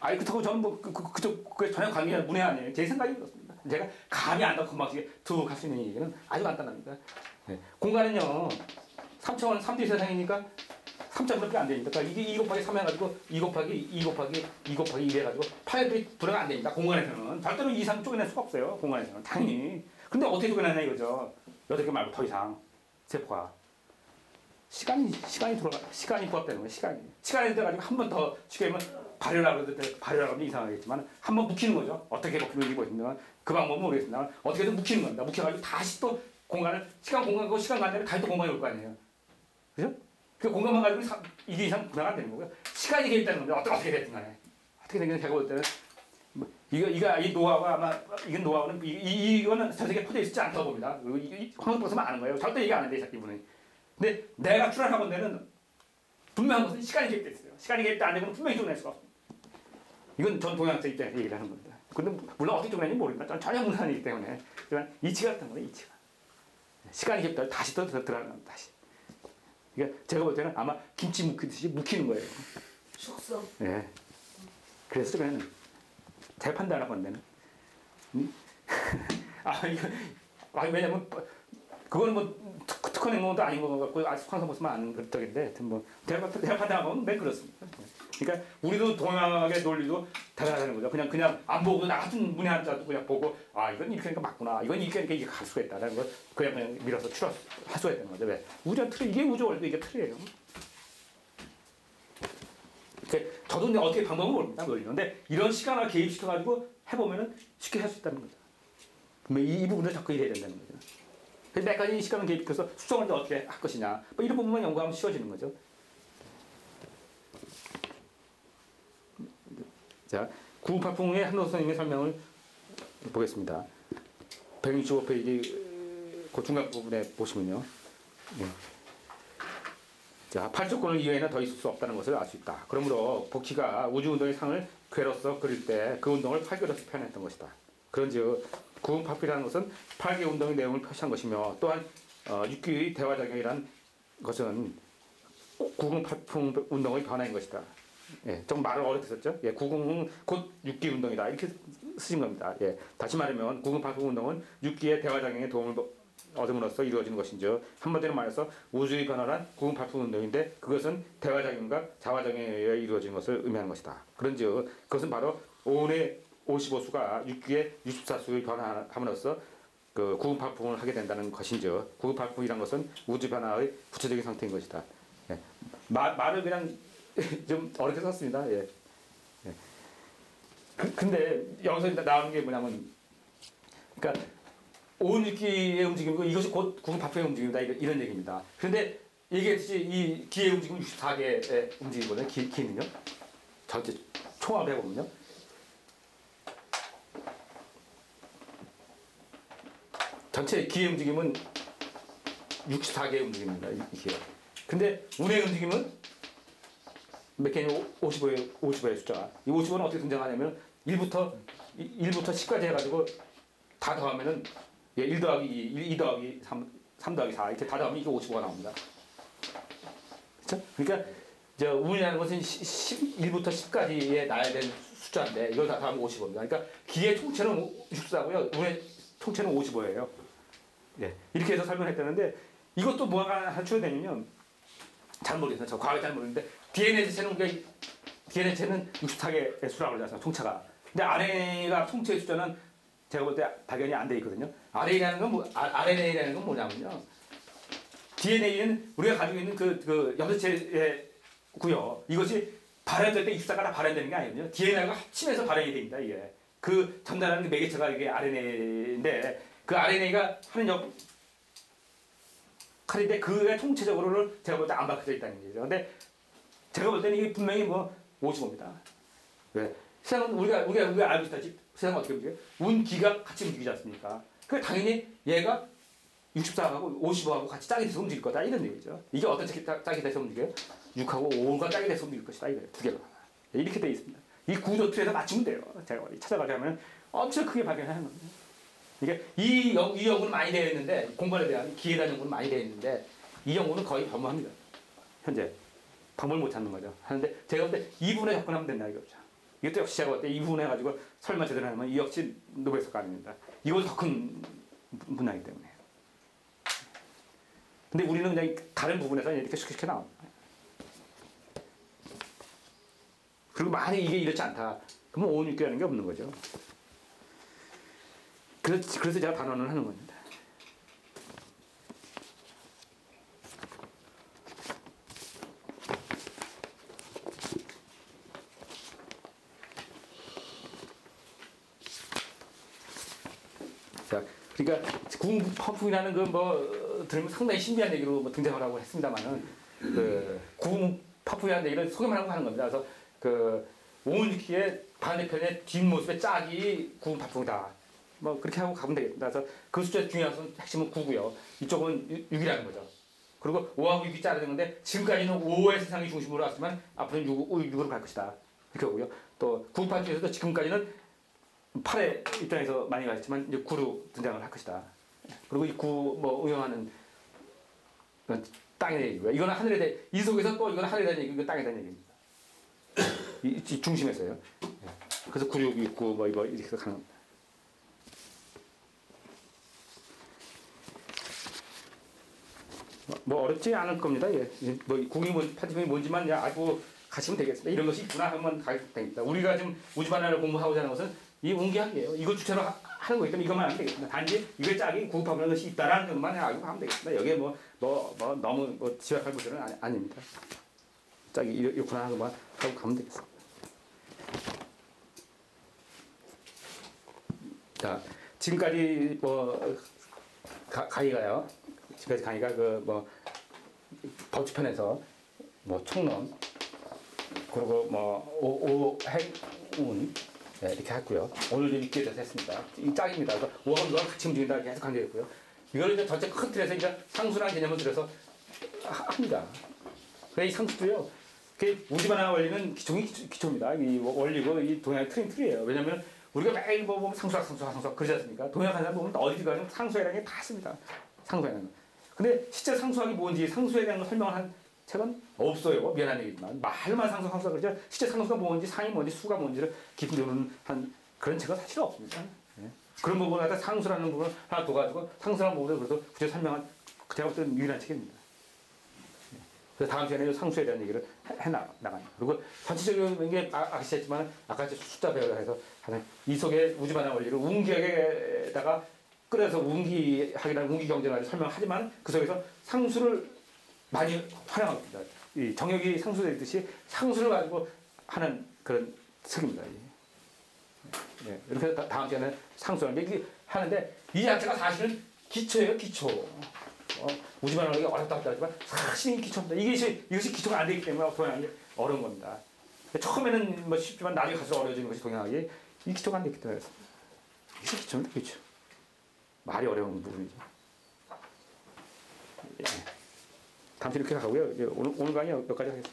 아니 그렇다고 저는 뭐 그, 그, 그쪽 그게 전혀 관계 문외 아니에요. 제 생각이 그렇습니다. 제가 감이 안 닿고 금방 두고 갈수 있는 얘기는 아주 간단합니다. 네. 공간은요 3차원 3D 세상이니까 3차원밖에 안 되니까 그러니까 이게 2 곱하기 3 해가지고 2 곱하기 2 곱하기 2 곱하기 2 해가지고 8이 불어가 안 되니까 공간에서는 절대로 2 이상 쪼개낼 수가 없어요. 공간에서는 당연히. 근데 어떻게 쪼개내냐 이거죠. 8개 말고 더 이상 세포가 시간이 시간이 돌아가 시간이 부합되는 거예요. 시간이 시간이 돼가지고 한 번 더 쉽게 하면 발효라고 그러는데 발효라고 하면 이상하겠지만 한번 묵히는 거죠. 어떻게 묵히는지 모르겠지만 그 방법은 모르겠습니다. 어떻게든 묵히는 겁니다. 묵혀가지고 다시 또 공간을 시간 공간고 시간 간다면 다시 또 공간이 올 거 아니에요. 그죠? 그 공간만 가지고 사- 이게 이상 분해가 안 되는 거고요. 시간이 개입되는 건데 어떻게 어떻게 됐든 간에 어떻게 된게 제가 볼 때는 뭐 이거 이거 이 노하우가 아마 이건 노하우는 이, 이 이거는 전 세계 퍼져 있지 않다고 봅니다. 그리고 황금버섯만 아는 거예요. 절대 얘기 안 한대 이분이. 근데 내가 출연하건 데는 분명한 것은 시간이 개입돼 있어요. 시간이 개입돼 안 되면 분명히 쪼개낼 수가 없습니다. 이건 전 동양자 입장에서 얘기를 하는 겁니다. 근데 물론 어떻게 쪼개는지 모릅니다. 전 전혀 문산이기 때문에. 하지만 이치가 같은 거예요. 이치가. 시간이 개입돼 다시 또 들어- 들어가는 겁니다. 다시. 그러니까 제가 볼 때는 아마 김치 묵히듯이 묵히는 거예요. 숙성. 예. 그래서 그는 잘 판단하고 건데는. 음? 아 이거 아 왜냐면 그거는 뭐 특, 특허 냉동도 아닌 것 같고 아직 황성 보스만 아는 그쪽인데 하여튼 뭐 대학 대학 판단하고는 매 그렇습니다. 그러니까 우리도 동양의 논리도 대단하다는 거죠. 그냥 그냥 안 보고 나 같은 문의 한자도 그냥 보고 아 이건 이렇게 하니까 맞구나. 이건 이렇게 하니까 이게 갈 수가 있다라는 걸 그냥 그냥 밀어서 수가 있다는 거죠. 왜? 우주가 틀 이게 우주 원리도 이게 틀이에요. 그 저도 근데 어떻게 방법은 모릅니다. 모르는데 이런 시간을 개입시켜 가지고 해보면은 쉽게 할 수 있다는 거죠. 분명히 이, 이 부분을 접근이 돼야 된다는 거죠. 그래서 몇 가지 시간을 개입해서 수정을 또 어떻게 할 것이냐. 뭐 이런 부분만 연구하면 쉬워지는 거죠. 자, 구파풍의 한도 선생님의 설명을 보겠습니다. 165페이지 그 중간 부분에 보시면요. 네. 자, 팔조건을 이외에는 더 있을 수 없다는 것을 알 수 있다. 그러므로 복희가 우주운동의 상을 괴로서 그릴 때 그 운동을 팔괴로서 표현했던 것이다. 그런즉 구음파피라는 것은 팔괴 운동의 내용을 표시한 것이며 또한 어, 육기의 대화작용이란 것은 구궁팔풍 운동의 변화인 것이다. 예, 좀 말을 어렵게 썼죠. 예, 구궁은 곧 육기 운동이다. 이렇게 쓰신 겁니다. 예, 다시 말하면 구궁팔풍 운동은 육기의 대화작용에 도움을 얻음으로써 이루어지는 것인즉 한마디로 말해서 우주의 변화란 구분팔품 운동인데 그것은 대화작용과 자화작용에 의해 이루어진 것을 의미하는 것이다. 그런즉 그것은 바로 5의 55수가 6기의 64수의 변화함으로써 그 구분팔품을 하게 된다는 것인즉 구분팔품이란 것은 우주 변화의 구체적인 상태인 것이다. 예. 말, 말을 그냥 좀 어렵게 썼습니다. 예. 예. 그, 근데 여기서 나오는 게 뭐냐면 그러니까 온 육기의 움직임이고 이것이 곧 파프의 움직임이다 이런, 얘기입니다. 그런데 얘기했듯이 이 기의 움직임은 64개의 움직이거든요. 기, 기는요. 전체 총합해 보면요. 전체 기의 움직임은 64개의 움직임입니다. 이, 이 기가. 근데 운의 움직임은 몇 개냐? 55의 55의 숫자가. 이 55는 어떻게 등장하냐면 1부터 1부터 10까지 해가지고 다 더하면은 예, 1 더하기 2, 1, 2 더하기 3, 3 더하기 4 이렇게 다 더하면 이게 55가 나옵니다. 그렇죠? 그러니까 저 운이라는 것은 10, 1부터 10까지에 나야 될 숫자인데 이걸 다 더하면 55입니다. 그러니까 기의 통째는 64고요. 운의 통째는 55예요. 예. 이렇게 해서 설명했다는데 이것도 뭐가 하나 추가되냐면 잘 모르겠어요. 저 과학을 잘 모르는데 DNA 자체는 우리가 DNA 자체는 64개의 수라고 그러잖아요. 통차가. 근데 RNA가 통째의 숫자는 제가 볼 때 발견이 안 돼 있거든요. RNA라는 건 뭐, RNA라는 건 뭐냐면요. DNA는 우리가 가지고 있는 그, 그 염소체의 고요. 이것이 발현될 때 입사가 다 발현되는 게 아니거든요. DNA가 합치면서 발현이 됩니다, 이게. 그 전달하는 그 매개체가 이게 RNA인데 그 RNA가 하는 역 칼인데 그게 통체적으로는 제가 볼 때 안 밝혀져 있다는 얘기죠. 근데 제가 볼 때는 이게 분명히 뭐 55입니다. 왜? 세상은 우리가 우리가 우리가 알고 있다지 세상 어떻게 움직여? 운기가 같이 움직이지 않습니까? 그 당연히 얘가 64하고 55하고 같이 짝이 돼서 움직일 거다 이런 얘기죠. 이게 어떤 짝이, 돼서 움직여요? 6하고 5가 짝이 돼서 움직일 것이다 이거예요. 두 개가 이렇게 돼 있습니다. 이 구조 틀에서 맞추면 돼요. 제가 찾아가자면 엄청 크게 발견하는 겁니다. 이게 이, 연, 이 연구는 많이 되어 있는데 공간에 대한 기에 대한 연구는 많이 되어 있는데 이 연구는 거의 변모합니다. 현재 방법을 못 찾는 거죠. 하는데 제가 볼 때이 부분에 접근하면 된다 이거죠. 이것도 역시 제가 볼 때이 부분 해가지고 설마 제대로 하면 이 역시 노벨석 아닙니다. 이건 더큰 분야이기 때문에. 근데 우리는 그냥 다른 부분에서 이렇게 쉽게 나옵니다. 그리고 만약 이게 이렇지 않다. 그러면 오은육교라는 게 없는 거죠. 그래서 제가 단언을 하는 겁니다. 자, 그러니까 구음파풍이라는 그뭐 들으면 상당히 신비한 얘기로 뭐 등장하라고 했습니다만은 그 구음파풍이라는 얘기를 소개만 하고 하는 겁니다. 그래서 그 오은키의 반대편의 뒷모습의 짝이 구음파풍이다. 뭐 그렇게 하고 가면 되겠다. 그래서 그 숫자 중요한 건 핵심은 9고요. 이쪽은 6이라는 거죠. 그리고 5하고 6이 짜르는 건데 지금까지는 5의 세상이 중심으로 왔지만 앞으로는 6, 6으로 갈 것이다. 이렇게 하고요. 또 구음파 중에서도 지금까지는 8의 입장에서 많이 가졌지만 이제 9로 등장을 할 것이다. 그리고 이 9뭐 응용하는 그건 땅에 대한 얘기고요. 이거는 하늘에 대해 이 속에서 또 이거는 하늘에 대한 얘기, 이거 땅에 대한 얘기입니다. 이, 이 중심에서요. 예. 그래서 9, 6, 6, 9, 뭐 이거 이렇게 가는. 뭐, 뭐 어렵지 않을 겁니다. 예. 뭐 국이 뭔 파집이 뭔지만 알고 가시면 되겠습니다. 이런 것이 있구나 하면 가게 됩니다. 우리가 지금 우주반화를 공부하고자 하는 것은 이 운기학이에요. 이거 주체로 하, 하는 거기 때문에 이것만 하면 되겠습니다. 단지 이걸 짝이 구급하는 것이 있다라는 것만 알고 하면 되겠습니다. 여기에 뭐, 뭐, 뭐 너무 뭐 지각할 것들은 아니, 아닙니다. 이렇- 이렇구나 하는 것만 하고 가면 되겠습니다. 자, 지금까지 뭐 가, 강의가요. 지금까지 강의가 그 뭐 법치편에서 뭐 총론 그리고 뭐 오, 오행운 네, 이렇게 했고요. 오늘 좀 있게 돼서 했습니다. 이 짝입니다. 그래서 오하고 누가 같이 움직인다 계속 강조했고요. 이거를 이제 전체 큰 틀에서 이제 상수라는 개념을 들여서 하- 합니다. 그래서 이 상수도요. 그 우주반화 원리는 기초이 기초, 입니다 이 원리고 이 동양의 틀인 틀이에요. 왜냐면 우리가 매일 뭐 보면 상수학 상수학 상수학 그러지 않습니까? 동양 하나 보면 어디 가든 상수학이라는 게다 씁니다. 상수학이라는 거. 근데 실제 상수학이 뭔지 상수에 대한 걸 설명을 한 책은 없어요. 미안한 얘기지만 말만 상수 상수가 그러죠. 실제 상수가 뭔지 상이 뭔지 수가 뭔지를 깊이 배우는 한 그런 책은 사실 없습니다. 예. 그런 부분을 갖다 상수라는 부분을 하나 둬가지고 상수라는 부분을 그래서 구체 설명한 제가 볼 때는 유일한 책입니다. 예. 그래서 다음 시간에 상수에 대한 얘기를 해, 해 나, 나가요. 그리고 전체적인 게 아, 아시겠지만 아까 숫자 배우라 해서 하는 이 속에 우주반화 원리를 운기학에다가 끌어서 운기학이라는 운기 경제를 설명하지만 그 속에서 상수를 많이 활용합니다. 이 정역이 상수되듯이 상수를 가지고 하는 그런 책입니다. 예. 예. 이렇게 해서 다- 다음 시간에 이게 하는데 이 자체가 사실은 기초예요, 기초. 어, 우주만 하기가 어렵다 하지만 사실 이 기초입니다. 이것이 이것이 기초가 안 되기 때문에 동양이 어려운 겁니다. 처음에는 뭐 쉽지만 나중에 갈수록 어려워지는 것이 동양학이 이 기초가 안 됐기 때문에 이게 기초입니다, 기초. 말이 어려운 부분이죠. 예. 당신 이렇게 하고요. 오늘, 오늘 강의 여기까지 하겠습니다.